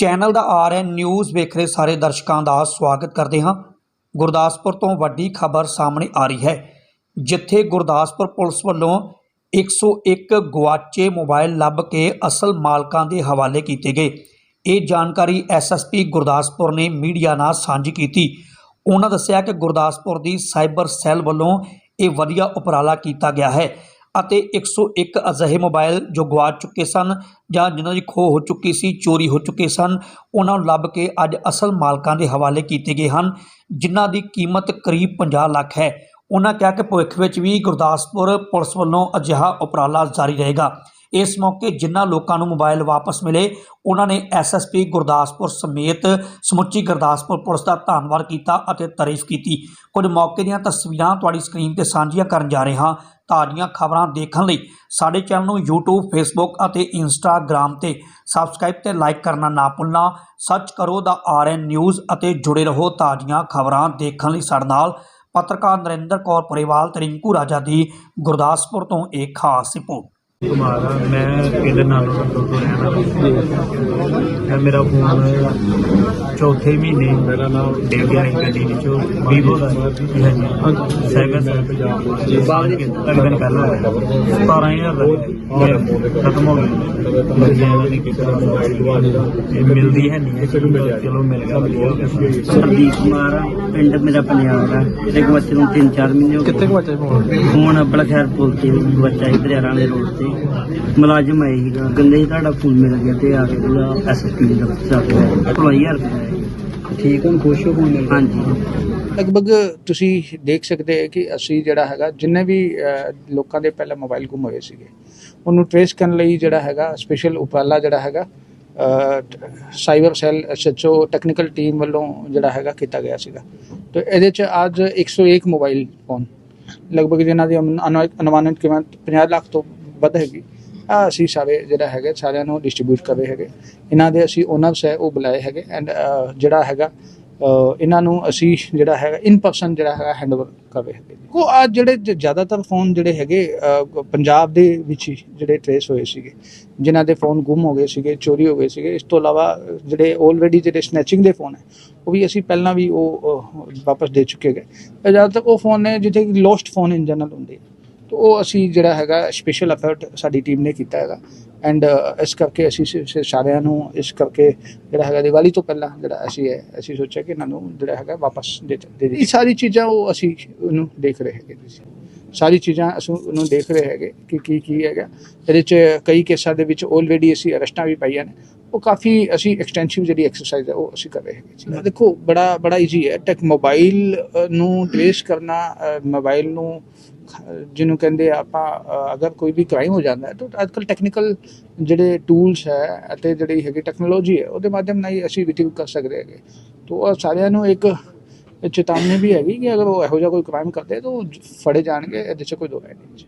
Channel ਦਾ R N news ਵੇਖ ਰਹੇ ਸਾਰੇ ਦਰਸ਼ਕਾਂ ਦਾ ਸਵਾਗਤ ਕਰਦੇ ਹਾਂ। ਗੁਰਦਾਸਪੁਰ ਤੋਂ ਵੱਡੀ ਖਬਰ ਸਾਹਮਣੇ ਆ ਰਹੀ ਹੈ, ਜਿੱਥੇ ਗੁਰਦਾਸਪੁਰ ਪੁਲਿਸ ਵੱਲੋਂ 101 ਗੁਆਚੇ ਮੋਬਾਈਲ ਲੱਭ ਕੇ ਅਸਲ ਮਾਲਕਾਂ ਦੇ ਹਵਾਲੇ ਕੀਤੇ ਗਏ। ਇਹ ਜਾਣਕਾਰੀ ਐਸਐਸਪੀ ਗੁਰਦਾਸਪੁਰ ਨੇ ਮੀਡੀਆ ਨਾਲ ਸਾਂਝੀ ਕੀਤੀ। ਉਹਨਾਂ ਦੱਸਿਆ ਕਿ ਗੁਰਦਾਸਪੁਰ ਦੀ ਸਾਈਬਰ ਸੈੱਲ ਵੱਲੋਂ ਇਹ ਵਧੀਆ ਉਪਰਾਲਾ ਕੀਤਾ ਗਿਆ ਹੈ। ਅਤੇ 101 ਅਜਿਹੇ ਮੋਬਾਈਲ ਜੋ ਗਵਾਚ ਚੁੱਕੇ ਸਨ ਜਾਂ ਜਿਨ੍ਹਾਂ ਦੀ ਖੋਹ ਹੋ ਚੁੱਕੀ ਸੀ, ਚੋਰੀ ਹੋ ਚੁੱਕੇ ਸਨ, ਉਹਨਾਂ ਨੂੰ ਲੱਭ ਕੇ ਅੱਜ ਅਸਲ ਮਾਲਕਾਂ ਦੇ ਹਵਾਲੇ ਕੀਤੇ ਗਏ ਹਨ, ਜਿਨ੍ਹਾਂ ਦੀ ਕੀਮਤ ਕਰੀਬ 50 ਲੱਖ ਹੈ। ਉਹਨਾਂ ਕਿਹਾ ਕਿ ਭਵਿੱਖ ਵਿੱਚ ਵੀ ਗੁਰਦਾਸਪੁਰ ਪੁਲਿਸ ਵੱਲੋਂ ਅਜਿਹਾ ਉਪਰਾਲਾ ਜਾਰੀ ਰਹੇਗਾ। ਇਸ ਮੌਕੇ ਜਿਨ੍ਹਾਂ ਲੋਕਾਂ ਨੂੰ ਮੋਬਾਈਲ ਵਾਪਸ ਮਿਲੇ, ਉਹਨਾਂ ਨੇ ਐਸਐਸਪੀ ਗੁਰਦਾਸਪੁਰ ਸਮੇਤ ਸਮੁੱਚੀ ਗੁਰਦਾਸਪੁਰ ਪੁਲਿਸ ਦਾ ਧੰਨਵਾਦ ਕੀਤਾ ਅਤੇ ਤਾਰੀਫ ਕੀਤੀ। ਕੁਝ ਮੌਕੇ ਦੀਆਂ ਤਸਵੀਰਾਂ ਤੁਹਾਡੀ ਸਕਰੀਨ ਤੇ ਸਾਂਝੀਆਂ ਕਰਨ ਜਾ ਰਹੇ ਹਾਂ। ਤਾਜ਼ੀਆਂ ਖਬਰਾਂ ਦੇਖਣ ਲਈ ਸਾਡੇ ਚੈਨਲ ਨੂੰ YouTube, Facebook ਅਤੇ Instagram ਤੇ ਸਬਸਕ੍ਰਾਈਬ ਤੇ ਲਾਈਕ ਕਰਨਾ ਨਾ ਭੁੱਲਣਾ। ਸਰਚ ਕਰੋ ਦਾ ਆਰਐਨ ਨਿਊਜ਼ ਅਤੇ ਜੁੜੇ ਰਹੋ ਤਾਜ਼ੀਆਂ ਖਬਰਾਂ ਦੇਖਣ ਲਈ ਸਾਡੇ ਨਾਲ। ਪੱਤਰਕਾਰ ਨਰਿੰਦਰ ਕੌਰ ਪਰਿਵਾਲ ਤੇ ਰਿੰਕੂ ਰਾਜਾ ਦੀ ਗੁਰਦਾਸਪੁਰ ਤੋਂ ਇੱਕ ਖਾਸ ਰਿਪੋਰਟ। ਕੁਮਾਰ ਆ। ਮੈਂ ਪਿੰਡ ਨਾਲੋਂ ਤੋਂ ਰਹਿਣ ਵਾਲਾ ਇਹ ਮੇਰਾ ਫੋਨ ਚੌਥੇ ਮਹੀਨੇ ਮੇਰਾ ਨਾਮ ਦੇ ਗਿਆ ਹੈ ਗੱਡੀ ਵਿੱਚੋਂ ਵੀਵੋ ਦਾ ਹਾਂਜੀ। ਸੈਵਨ ਬਾਅਦ ਤਕਰੀਬਨ ਪਹਿਲਾਂ ਹੋਇਆ 17000 ਦਾ ਇਹ ਖਤਮ ਹੋ ਗਿਆ। ਬੱਚਿਆਂ ਨੇ ਕਿਹਾ ਮੋਬਾਈਲ ਦਵਾ ਇਹ ਮਿਲਦੀ ਹੈ ਨਹੀਂ। ਚਲੋ ਮਿਲ ਗਿਆ। ਸਰਦੀਪ ਕੁਮਾਰ ਪਿੰਡ ਮੇਰਾ ਪੰਜਾਬ ਦਾ। ਇਹਦੇ ਬੱਚੇ ਨੂੰ 3-4 ਮਹੀਨੇ ਹੋ ਗਏ। ਕਿੱਥੇ ਗਵਾਚਿਆ ਫੋਨ ਫੋਨ ਆਪਣਾ ਖੈਰ ਪੁੱਲ ਤੇ ਬੱਚਾ ਹੀ ਦਰਿਆਰਾਂ ਦੇ ਰੋਡ ਤੇ। ਮੁਲਾਜ਼ਮ ਆਏ ਸੀਗਾ। ਕਹਿੰਦੇ ਸੀ ਤੁਹਾਡਾ ਫੋਨ ਮਿਲ ਗਿਆ ਤੇ ਆ ਕੇ ਉਹਦਾ ਐਸਪੀ ਦਾ ਚੱਕ ਲਿਆ 25000 ਰੁਪਏ ਠੀਕ ਹੁਣ ਖੁਸ਼ ਹੋ ਫੋਨ ਹਾਂਜੀ। ਲਗਭਗ ਤੁਸੀਂ ਦੇਖ ਸਕਦੇ ਹੋ ਕਿ ਅਸੀਂ ਜਿਹੜਾ ਹੈਗਾ ਜਿੰਨੇ ਵੀ ਲੋਕਾਂ ਦੇ ਪਹਿਲਾਂ ਮੋਬਾਈਲ ਗੁੰਮ ਹੋਏ ਸੀਗੇ ਉਹਨੂੰ ਟ੍ਰੇਸ ਕਰਨ ਲਈ ਜਿਹੜਾ ਹੈਗਾ ਸਪੈਸ਼ਲ ਉਪਰਾਲਾ ਜਿਹੜਾ ਹੈਗਾ cyber cell SHO technical team ਵੱਲੋਂ ਜਿਹੜਾ ਹੈਗਾ ਕੀਤਾ ਗਿਆ ਸੀਗਾ। ਤੇ ਇਹਦੇ ਚ ਅੱਜ 101 ਮੋਬਾਈਲ ਫੋਨ ਲਗਭਗ ਜਿਨ੍ਹਾਂ ਦੀ ਅਨੁ- ਅਨੁ- ਅਨੁਮਾਨਿਤ ਕੀਮਤ 50 ਲੱਖ ਤੋਂ ਵੱਧ ਹੈਗੀ। ਆ ਅਸੀਂ ਸਾਰੇ ਜਿਹੜਾ ਹੈਗਾ, ਸਾਰਿਆਂ ਨੂੰ ਡਿਸਟ੍ਰੀਬਿਊਟ ਕਰ ਰਹੇ ਹੈਗੇ। ਇਹਨਾਂ ਦੇ ਅਸੀਂ ਓਨਰਸ ਹੈ ਉਹ ਬੁਲਾਏ ਹੈਗੇ ਐਂਡ ਜਿਹੜਾ ਹੈਗਾ ਇਹਨਾਂ ਨੂੰ ਅਸੀਂ ਜਿਹੜਾ ਹੈਗਾ ਇਨ ਪਰਸਨ ਜਿਹੜਾ ਹੈਗਾ ਹੈਂਡਓਵਰ ਕਰ ਰਹੇ ਹੈਗੇ। ਕੋ ਆ ਜਿਹੜੇ ਜ਼ਿਆਦਾਤਰ ਫੋਨ ਜਿਹੜੇ ਹੈਗੇ ਪੰਜਾਬ ਦੇ ਵਿੱਚ ਹੀ ਜਿਹੜੇ ਟ੍ਰੇਸ ਹੋਏ ਸੀਗੇ, ਜਿਨ੍ਹਾਂ ਦੇ ਫੋਨ ਗੁੰਮ ਹੋ ਗਏ ਸੀਗੇ, ਚੋਰੀ ਹੋ ਗਏ ਸੀਗੇ, ਇਸ ਤੋਂ ਇਲਾਵਾ ਜਿਹੜੇ ਆਲਰੇਡੀ ਜਿਹੜੇ ਸਨੈਚਿੰਗ ਦੇ ਫੋਨ ਹੈ, ਉਹ ਵੀ ਅਸੀਂ ਪਹਿਲਾਂ ਵੀ ਉਹ ਵਾਪਸ ਦੇ ਚੁੱਕੇ ਗਏ। ਜ਼ਿਆਦਾਤਰ ਉਹ ਫੋਨ ਨੇ ਜਿੱਥੇ ਲੋਸਟ ਫੋਨ ਇਨ ਜਨਰਲ ਹੁੰਦੇ ਉਹ ਅਸੀਂ ਜਿਹੜਾ ਹੈਗਾ ਸਪੈਸ਼ਲ ਐਫਰਟ ਸਾਡੀ ਟੀਮ ਨੇ ਕੀਤਾ ਹੈਗਾ। ਐਂਡ ਇਸ ਕਰਕੇ ਅਸੀਂ ਸਾਰਿਆਂ ਨੂੰ ਇਸ ਕਰਕੇ ਜਿਹੜਾ ਹੈਗਾ ਦੀਵਾਲੀ ਤੋਂ ਪਹਿਲਾਂ ਜਿਹੜਾ ਅਸੀਂ ਹੈ ਅਸੀਂ ਸੋਚਿਆ ਕਿ ਇਹਨਾਂ ਨੂੰ ਜਿਹੜਾ ਹੈਗਾ ਵਾਪਸ ਦੇ ਦੇ ਇਹ ਸਾਰੀ ਚੀਜ਼ਾਂ ਉਹ ਅਸੀਂ ਉਹਨੂੰ ਦੇਖ ਰਹੇ ਹੈਗੇ ਜੀ। ਸਾਰੀ ਚੀਜ਼ਾਂ ਅਸੀਂ ਉਹਨੂੰ ਦੇਖ ਰਹੇ ਹੈਗੇ ਕਿ ਕੀ ਕੀ ਹੈਗਾ। ਇਹਦੇ ਚ ਕਈ ਕੇਸਾਂ ਦੇ ਵਿੱਚ ਆਲਰੇਡੀ ਅਸੀਂ ਅਰੈਸਟਾਂ ਵੀ ਪਾਈਆਂ ਨੇ। ਉਹ ਕਾਫੀ ਅਸੀਂ ਐਕਸਟੈਂਸਿਵ ਜਿਹੜੀ ਐਕਸਰਸਾਈਜ਼ ਹੈ ਉਹ ਅਸੀਂ ਕਰ ਰਹੇ ਹੈਗੇ ਜੀ। ਦੇਖੋ, ਬੜਾ ਬੜਾ ਈਜ਼ੀ ਹੈ। ਟੈਕ ਮੋਬਾਈਲ ਨੂੰ ਟ੍ਰੇਸ ਕਰਨਾ ਮੋਬਾਈਲ ਨੂੰ ਜਿਹਨੂੰ ਕਹਿੰਦੇ ਆਪਾਂ ਅਗਰ ਕੋਈ ਵੀ ਕ੍ਰਾਈਮ ਹੋ ਜਾਂਦਾ ਹੈ, ਤਾਂ ਅੱਜਕੱਲ ਟੈਕਨੀਕਲ ਜਿਹੜੇ ਟੂਲਸ ਹੈ ਅਤੇ ਜਿਹੜੀ ਹੈਗੀ ਟੈਕਨੋਲੋਜੀ ਹੈ, ਉਹਦੇ ਮਾਧਿਅਮ ਨਾਲ ਹੀ ਅਸੀਂ ਰਿਟਰੀਵ ਕਰ ਸਕਦੇ ਹੈਗੇ। ਤੋਂ ਉਹ ਸਾਰਿਆਂ ਨੂੰ ਇੱਕ ਚੇਤਾਵਨੀ ਵੀ ਹੈਗੀ ਕਿ ਅਗਰ ਉਹ ਇਹੋ ਜਿਹਾ ਕੋਈ ਕ੍ਰਾਈਮ ਕਰਦੇ ਤਾਂ ਉਹ ਫੜੇ ਜਾਣਗੇ, ਇਹਦੇ 'ਚ ਕੋਈ ਦੋ ਨਹੀਂ